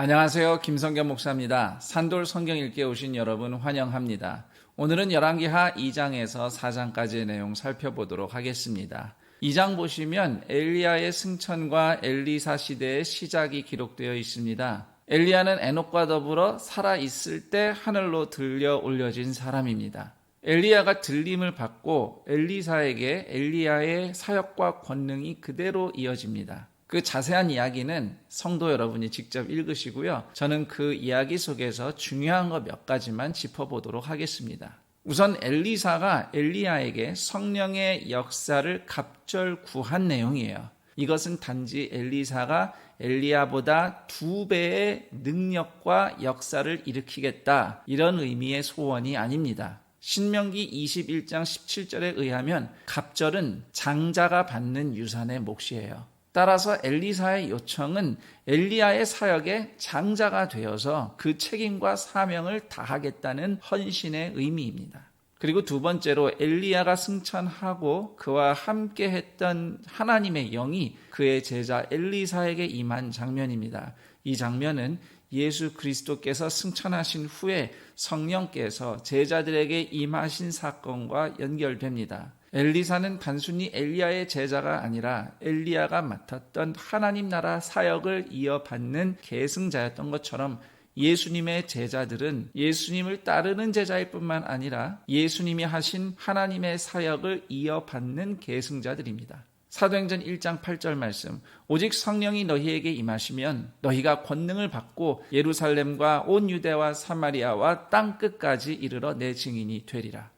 안녕하세요. 김성겸 목사입니다. 산돌 성경 읽기에 오신 여러분 환영합니다. 오늘은 열왕기하 2장에서 4장까지의 내용 살펴보도록 하겠습니다. 2장 보시면 엘리야의 승천과 엘리사 시대의 시작이 기록되어 있습니다. 엘리야는 에녹과 더불어 살아 있을 때 하늘로 들려 올려진 사람입니다. 엘리야가 들림을 받고 엘리사에게 엘리야의 사역과 권능이 그대로 이어집니다. 그 자세한 이야기는 성도 여러분이 직접 읽으시고요. 저는 그 이야기 속에서 중요한 것 몇 가지만 짚어보도록 하겠습니다. 우선 엘리사가 엘리야에게 성령의 역사를 갑절 구한 내용이에요. 이것은 단지 엘리사가 엘리야보다 두 배의 능력과 역사를 일으키겠다 이런 의미의 소원이 아닙니다. 신명기 21장 17절에 의하면 갑절은 장자가 받는 유산의 몫이에요. 따라서 엘리사의 요청은 엘리야의 사역에 장자가 되어서 그 책임과 사명을 다하겠다는 헌신의 의미입니다. 그리고 두 번째로 엘리야가 승천하고 그와 함께 했던 하나님의 영이 그의 제자 엘리사에게 임한 장면입니다. 이 장면은 예수 그리스도께서 승천하신 후에 성령께서 제자들에게 임하신 사건과 연결됩니다. 엘리사는 단순히 엘리야의 제자가 아니라 엘리야가 맡았던 하나님 나라 사역을 이어받는 계승자였던 것처럼 예수님의 제자들은 예수님을 따르는 제자일 뿐만 아니라 예수님이 하신 하나님의 사역을 이어받는 계승자들입니다. 사도행전 1장 8절 말씀 오직 성령이 너희에게 임하시면 너희가 권능을 받고 예루살렘과 온 유대와 사마리아와 땅 끝까지 이르러 내 증인이 되리라.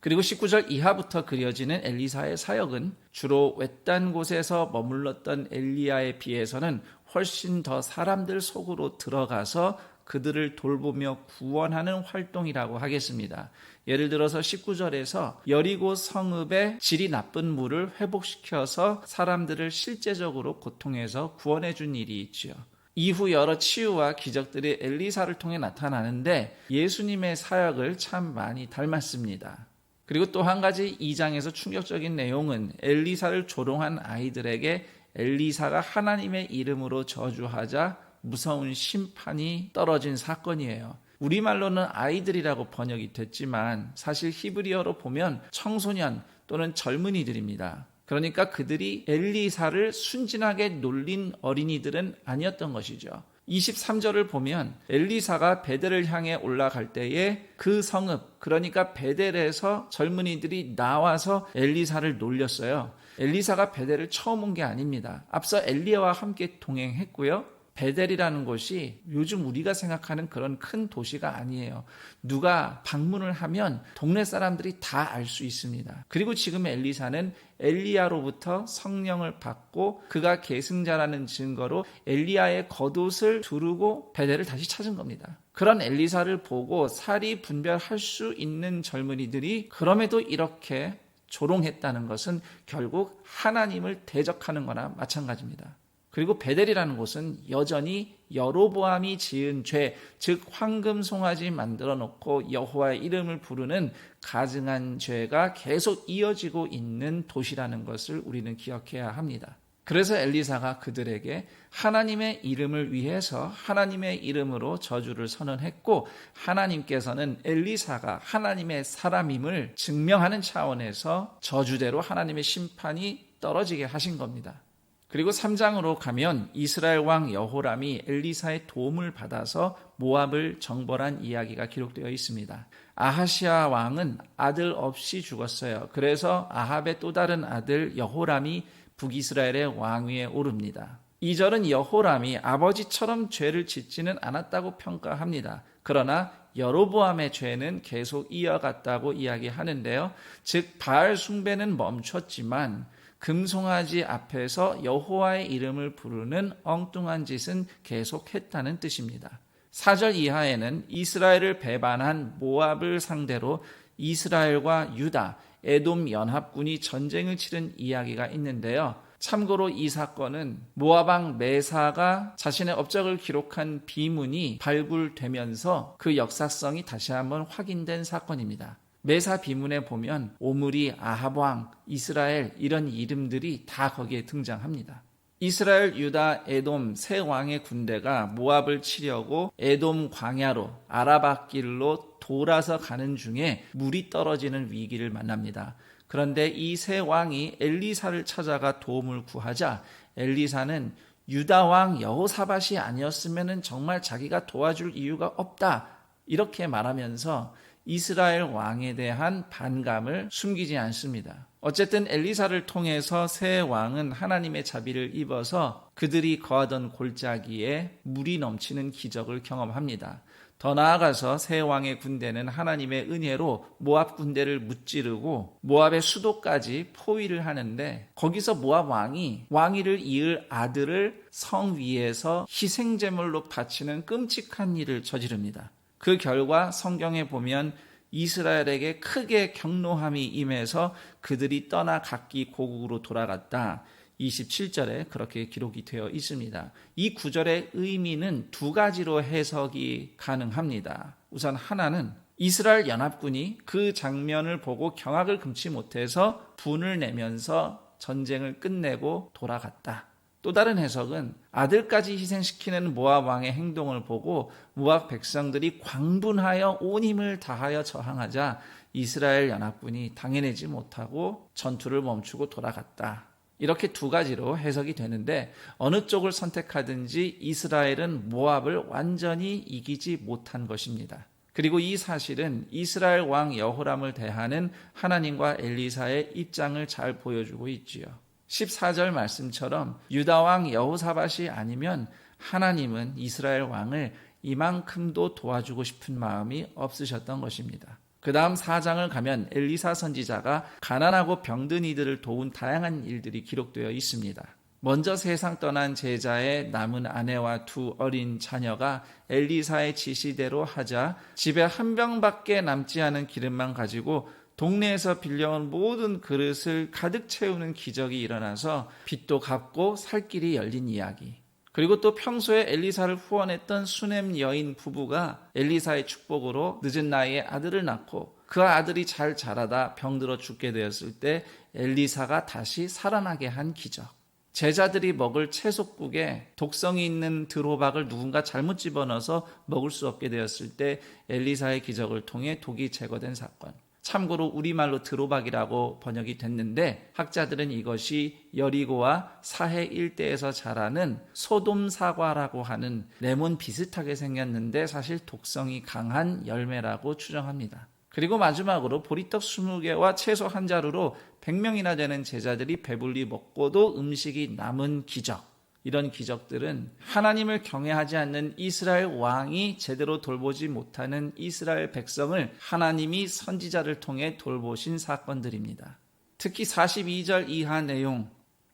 그리고 19절 이하부터 그려지는 엘리사의 사역은 주로 외딴 곳에서 머물렀던 엘리야에 비해서는 훨씬 더 사람들 속으로 들어가서 그들을 돌보며 구원하는 활동이라고 하겠습니다. 예를 들어서 19절에서 여리고 성읍의 질이 나쁜 물을 회복시켜서 사람들을 실제적으로 고통해서 구원해 준 일이 있지요. 이후 여러 치유와 기적들이 엘리사를 통해 나타나는데 예수님의 사역을 참 많이 닮았습니다. 그리고 또 한 가지 2장에서 충격적인 내용은 엘리사를 조롱한 아이들에게 엘리사가 하나님의 이름으로 저주하자 무서운 심판이 떨어진 사건이에요. 우리말로는 아이들이라고 번역이 됐지만 사실 히브리어로 보면 청소년 또는 젊은이들입니다. 그러니까 그들이 엘리사를 순진하게 놀린 어린이들은 아니었던 것이죠. 23절을 보면 엘리사가 베델을 향해 올라갈 때에 그 성읍 그러니까 베델에서 젊은이들이 나와서 엘리사를 놀렸어요. 엘리사가 베델을 처음 온 게 아닙니다. 앞서 엘리야와 함께 동행했고요. 베델이라는 곳이 요즘 우리가 생각하는 그런 큰 도시가 아니에요. 누가 방문을 하면 동네 사람들이 다 알 수 있습니다. 그리고 지금 엘리사는 엘리야로부터 성령을 받고 그가 계승자라는 증거로 엘리야의 겉옷을 두르고 베델을 다시 찾은 겁니다. 그런 엘리사를 보고 살이 분별할 수 있는 젊은이들이 그럼에도 이렇게 조롱했다는 것은 결국 하나님을 대적하는 거나 마찬가지입니다. 그리고 베델이라는 곳은 여전히 여로보암이 지은 죄, 즉 황금 송아지 만들어 놓고 여호와의 이름을 부르는 가증한 죄가 계속 이어지고 있는 도시라는 것을 우리는 기억해야 합니다. 그래서 엘리사가 그들에게 하나님의 이름을 위해서 하나님의 이름으로 저주를 선언했고 하나님께서는 엘리사가 하나님의 사람임을 증명하는 차원에서 저주대로 하나님의 심판이 떨어지게 하신 겁니다. 그리고 3장으로 가면 이스라엘 왕 여호람이 엘리사의 도움을 받아서 모압을 정벌한 이야기가 기록되어 있습니다. 아하시아 왕은 아들 없이 죽었어요. 그래서 아합의 또 다른 아들 여호람이 북이스라엘의 왕위에 오릅니다. 2절은 여호람이 아버지처럼 죄를 짓지는 않았다고 평가합니다. 그러나 여로보암의 죄는 계속 이어갔다고 이야기하는데요. 즉 바알 숭배는 멈췄지만 금송아지 앞에서 여호와의 이름을 부르는 엉뚱한 짓은 계속했다는 뜻입니다. 4절 이하에는 이스라엘을 배반한 모압을 상대로 이스라엘과 유다, 에돔 연합군이 전쟁을 치른 이야기가 있는데요. 참고로 이 사건은 모아방 메사가 자신의 업적을 기록한 비문이 발굴되면서 그 역사성이 다시 한번 확인된 사건입니다. 메사 비문에 보면 오므리, 아합왕, 이스라엘 이런 이름들이 다 거기에 등장합니다. 이스라엘, 유다, 에돔 세 왕의 군대가 모압을 치려고 에돔 광야로 아라바길로 돌아서 가는 중에 물이 떨어지는 위기를 만납니다. 그런데 이 세 왕이 엘리사를 찾아가 도움을 구하자 엘리사는 유다 왕 여호사밧이 아니었으면 정말 자기가 도와줄 이유가 없다. 이렇게 말하면서 이스라엘 왕에 대한 반감을 숨기지 않습니다. 어쨌든 엘리사를 통해서 새 왕은 하나님의 자비를 입어서 그들이 거하던 골짜기에 물이 넘치는 기적을 경험합니다. 더 나아가서 새 왕의 군대는 하나님의 은혜로 모압 군대를 무찌르고 모압의 수도까지 포위를 하는데 거기서 모압 왕이 왕위를 이을 아들을 성 위에서 희생 제물로 바치는 끔찍한 일을 저지릅니다. 그 결과 성경에 보면 이스라엘에게 크게 경노함이 임해서 그들이 떠나 각기 고국으로 돌아갔다. 27절에 그렇게 기록이 되어 있습니다. 이 구절의 의미는 두 가지로 해석이 가능합니다. 우선 하나는 이스라엘 연합군이 그 장면을 보고 경악을 금치 못해서 분을 내면서 전쟁을 끝내고 돌아갔다. 또 다른 해석은 아들까지 희생시키는 모압 왕의 행동을 보고 모압 백성들이 광분하여 온 힘을 다하여 저항하자 이스라엘 연합군이 당해내지 못하고 전투를 멈추고 돌아갔다. 이렇게 두 가지로 해석이 되는데 어느 쪽을 선택하든지 이스라엘은 모압을 완전히 이기지 못한 것입니다. 그리고 이 사실은 이스라엘 왕 여호람을 대하는 하나님과 엘리사의 입장을 잘 보여주고 있지요. 14절 말씀처럼 유다 왕 여호사밧이 아니면 하나님은 이스라엘 왕을 이만큼도 도와주고 싶은 마음이 없으셨던 것입니다. 그 다음 4장을 가면 엘리사 선지자가 가난하고 병든 이들을 도운 다양한 일들이 기록되어 있습니다. 먼저 세상 떠난 제자의 남은 아내와 두 어린 자녀가 엘리사의 지시대로 하자 집에 한 병밖에 남지 않은 기름만 가지고 동네에서 빌려온 모든 그릇을 가득 채우는 기적이 일어나서 빚도 갚고 살 길이 열린 이야기. 그리고 또 평소에 엘리사를 후원했던 수넴 여인 부부가 엘리사의 축복으로 늦은 나이에 아들을 낳고 그 아들이 잘 자라다 병들어 죽게 되었을 때 엘리사가 다시 살아나게 한 기적. 제자들이 먹을 채소국에 독성이 있는 드로박을 누군가 잘못 집어넣어서 먹을 수 없게 되었을 때 엘리사의 기적을 통해 독이 제거된 사건. 참고로 우리말로 드로박이라고 번역이 됐는데 학자들은 이것이 여리고와 사해 일대에서 자라는 소돔 사과라고 하는 레몬 비슷하게 생겼는데 사실 독성이 강한 열매라고 추정합니다. 그리고 마지막으로 보리떡 20개와 채소 한 자루로 100명이나 되는 제자들이 배불리 먹고도 음식이 남은 기적. 이런 기적들은 하나님을 경외하지 않는 이스라엘 왕이 제대로 돌보지 못하는 이스라엘 백성을 하나님이 선지자를 통해 돌보신 사건들입니다. 특히 42절 이하 내용,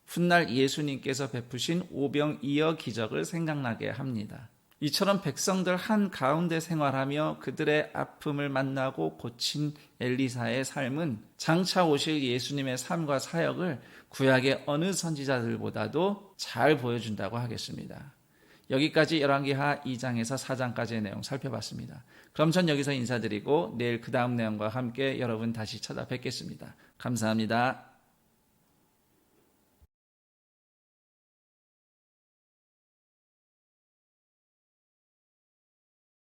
훗날 예수님께서 베푸신 오병이어 기적을 생각나게 합니다. 이처럼 백성들 한 가운데 생활하며 그들의 아픔을 만나고 고친 엘리사의 삶은 장차 오실 예수님의 삶과 사역을 구약의 어느 선지자들보다도 잘 보여준다고 하겠습니다. 여기까지 열왕기하 2장에서 4장까지의 내용 살펴봤습니다. 그럼 전 여기서 인사드리고 내일 그 다음 내용과 함께 여러분 다시 찾아뵙겠습니다. 감사합니다.